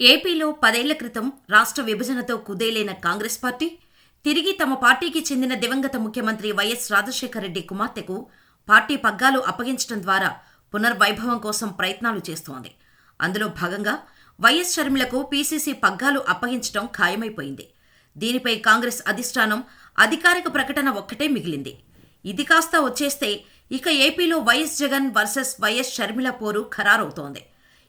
ఏపీలో పదేళ్ళ క్రితం రాష్ట్ర విభజనతో కుదేలైన కాంగ్రెస్ పార్టీ తిరిగి తమ పార్టీకి చెందిన దివంగత ముఖ్యమంత్రి వైఎస్ రాజశేఖర రెడ్డి కుమార్తెకు పార్టీ పగ్గాలు అప్పగించడం ద్వారా పునర్వైభవం కోసం ప్రయత్నాలు చేస్తోంది. అందులో భాగంగా వైఎస్ షర్మిలకు పీసీసీ పగ్గాలు అప్పగించడం ఖాయమైపోయింది. దీనిపై కాంగ్రెస్ అధిష్టానం అధికారిక ప్రకటన ఒక్కటే మిగిలింది. ఇది కాస్త వచ్చేస్తే ఇక ఏపీలో YS Jagan versus YS Sharmila పోరు ఖరారవుతోంది.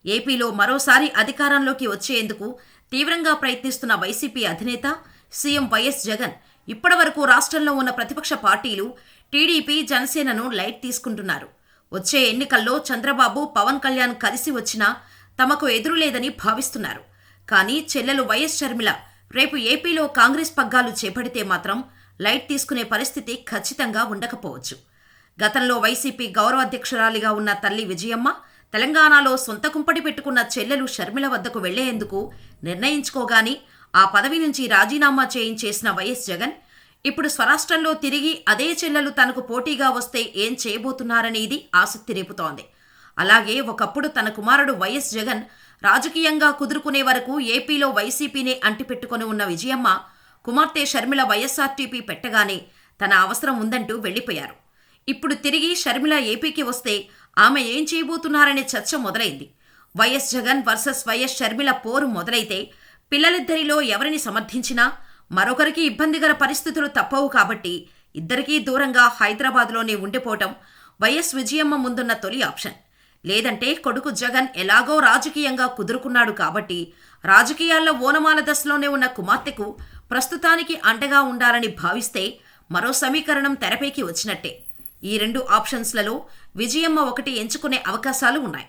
ఏపీలో మరోసారి అధికారంలోకి వచ్చేందుకు తీవ్రంగా ప్రయత్నిస్తున్న వైసీపీ అధినేత సీఎం వైఎస్ జగన్ ఇప్పటివరకు రాష్ట్రంలో ఉన్న ప్రతిపక్ష పార్టీలు టీడీపీ జనసేనను లైట్ తీసుకుంటున్నారు. వచ్చే ఎన్నికల్లో చంద్రబాబు పవన్ కళ్యాణ్ కలిసి వచ్చినా తమకు ఎదురులేదని భావిస్తున్నారు. కానీ చెల్లెలు వైఎస్ షర్మిల రేపు ఏపీలో కాంగ్రెస్ పగ్గాలు చేపడితే మాత్రం లైట్ తీసుకునే పరిస్థితి ఖచ్చితంగా ఉండకపోవచ్చు. గతంలో వైసీపీ గౌరవాధ్యక్షురాలిగా ఉన్న తల్లి విజయమ్మ తెలంగాణలో సొంత కుంపటి పెట్టుకున్న చెల్లెలు షర్మిల వద్దకు వెళ్ళేందుకు నిర్ణయించుకోగాని ఆ పదవి నుంచి రాజీనామా చేయించేసిన వైఎస్ జగన్ ఇప్పుడు స్వరాష్ట్రంలో తిరిగి అదే చెల్లెలు తనకు పోటీగా వస్తే ఏం చేయబోతున్నారనేది ఆసక్తి రేపుతోంది. అలాగే ఒకప్పుడు తన కుమారుడు వైఎస్ జగన్ రాజకీయంగా కుదురుకునే వరకు ఏపీలో వైసీపీనే అంటిపెట్టుకుని ఉన్న విజయమ్మ కుమార్తె షర్మిల వైఎస్ఆర్టీపీ పెట్టగానే తన అవసరం ఉందంటూ వెళ్ళిపోయారు ఇప్పుడు తిరిగి షర్మిల ఏపీకి వస్తే ఆమె ఏం చేయబోతున్నారనే చర్చ మొదలైంది. YS Jagan versus YS Sharmila పోరు మొదలైతే పిల్లలిద్దరిలో ఎవరిని సమర్థించినా మరొకరికి ఇబ్బందిగల పరిస్థితులు తప్పవు కాబట్టి ఇద్దరికీ దూరంగా హైదరాబాద్లోనే ఉండిపోవటం వైఎస్ విజయమ్మ ముందున్న తొలి ఆప్షన్. లేదంటే కొడుకు జగన్ ఎలాగో రాజకీయంగా కుదురుకున్నాడు కాబట్టి రాజకీయాల్లో ఓనమాల దశలోనే ఉన్న కుమార్తెకు ప్రస్తుతానికి అండగా ఉండాలని భావిస్తే మరో సమీకరణం తెరపైకి వచ్చినట్టే. ఈ రెండు ఆప్షన్స్లలో విజయమ్మ ఒకటి ఎంచుకునే అవకాశాలు ఉన్నాయి.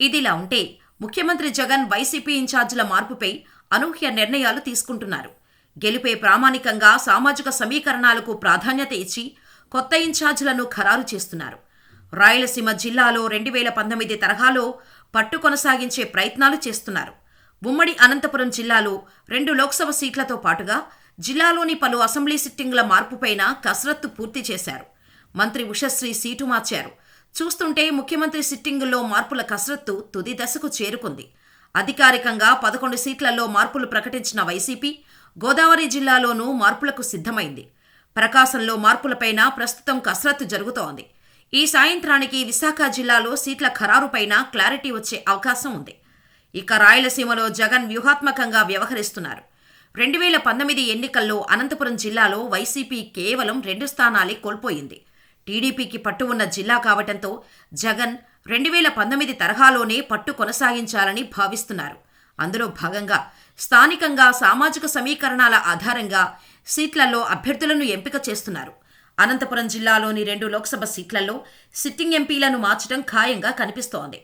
ఇదిలా ఉంటే ముఖ్యమంత్రి జగన్ వైసీపీ ఇన్ఛార్జీల మార్పుపై అనూహ్య నిర్ణయాలు తీసుకుంటున్నారు. గెలుపే ప్రామాణికంగా సామాజిక సమీకరణాలకు ప్రాధాన్యత ఇచ్చి కొత్త ఇన్ఛార్జీలను ఖరారు చేస్తున్నారు. రాయలసీమ జిల్లాలో రెండు వేల పంతొమ్మిది తరహాలో పట్టు కొనసాగించే ప్రయత్నాలు చేస్తున్నారు. ఉమ్మడి అనంతపురం జిల్లాలో రెండు లోక్సభ సీట్లతో పాటుగా జిల్లాలోని పలు అసెంబ్లీ సిట్టింగుల మార్పుపైన కసరత్తు పూర్తి చేశారు. మంత్రి ఉషశ్రీ సీటు మార్చారు. చూస్తుంటే ముఖ్యమంత్రి సిట్టింగుల్లో మార్పుల కసరత్తు తుది దశకు చేరుకుంది. అధికారికంగా పదకొండు సీట్లలో మార్పులు ప్రకటించిన వైసీపీ గోదావరి జిల్లాలోనూ మార్పులకు సిద్ధమైంది. ప్రకాశంలో మార్పులపైన ప్రస్తుతం కసరత్తు జరుగుతోంది. ఈ సాయంత్రానికి విశాఖ జిల్లాలో సీట్ల ఖరారుపైన క్లారిటీ వచ్చే అవకాశం ఉంది. ఇక రాయలసీమలో జగన్ వ్యూహాత్మకంగా వ్యవహరిస్తున్నారు. రెండు వేల పంతొమ్మిది ఎన్నికల్లో అనంతపురం జిల్లాలో వైసీపీ కేవలం రెండు స్థానాలే కోల్పోయింది. టీడీపీకి పట్టు ఉన్న జిల్లా కావటంతో జగన్ రెండు వేల పంతొమ్మిది తరహాలోనే పట్టు కొనసాగించాలని భావిస్తున్నారు. అందులో భాగంగా స్థానికంగా సామాజిక సమీకరణాల ఆధారంగా సీట్లలో అభ్యర్థులను ఎంపిక చేస్తున్నారు. అనంతపురం జిల్లాలోని రెండు లోక్సభ సీట్లలో సిట్టింగ్ ఎంపీలను మార్చడం ఖాయంగా కనిపిస్తోంది.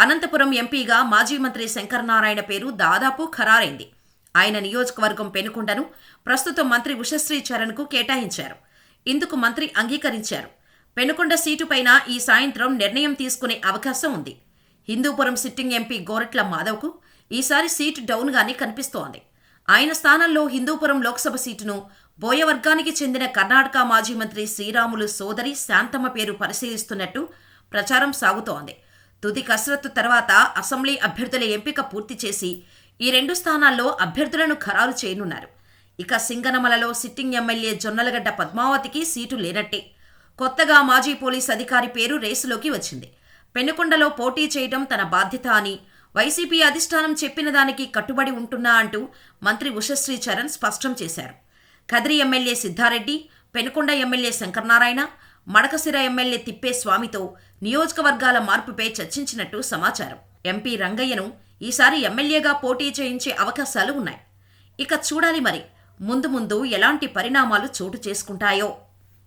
అనంతపురం ఎంపీగా మాజీ మంత్రి శంకరనారాయణ పేరు దాదాపు ఖరారైంది. ఆయన నియోజకవర్గం పెనుకొండను ప్రస్తుతం మంత్రి ఉషశ్రీ చరణ్కు కేటాయించారు. ఇందుకు మంత్రి అంగీకరించారు. పెనుకొండ సీటుపైన ఈ సాయంత్రం నిర్ణయం తీసుకునే అవకాశం ఉంది. హిందూపురం సిట్టింగ్ ఎంపీ గోరట్ల మాధవ్కు ఈసారి సీటు డౌన్గానే కనిపిస్తోంది. ఆయన స్థానంలో హిందూపురం లోక్సభ సీటును బోయవర్గానికి చెందిన కర్ణాటక మాజీ మంత్రి శ్రీరాములు సోదరి శాంతమ్మ పేరు పరిశీలిస్తున్నట్టు ప్రచారం సాగుతోంది. తుది కసరత్తు తర్వాత అసెంబ్లీ అభ్యర్థుల ఎంపిక పూర్తి చేసి ఈ రెండు స్థానాల్లో అభ్యర్థులను ఖరారు చేయనున్నారు. ఇక సింగనమలలో సిట్టింగ్ ఎమ్మెల్యే జొన్నలగడ్డ పద్మావతికి సీటు లేనట్టే కొత్తగా మాజీ పోలీస్ అధికారి పేరు రేసులోకి వచ్చింది. పెనుకొండలో పోటీ చేయడం తన బాధ్యత అని వైసీపీ అధిష్టానం చెప్పిన దానికి కట్టుబడి ఉంటున్నా అంటూ మంత్రి ఉషశ్రీ చరణ్ స్పష్టం చేశారు. Kadiri MLA Siddhareddy Penukonda MLA Shankaranarayana Madakasira MLA Thippe స్వామితో నియోజకవర్గాల మార్పుపై చర్చించినట్టు సమాచారం. ఎంపీ రంగయ్యను ఈసారి ఎమ్మెల్యేగా పోటీ చేయించే అవకాశాలు ఉన్నాయి. ఇక చూడాలి మరి ముందు ముందు ఎలాంటి పరిణామాలు చోటు చేసుకుంటాయో?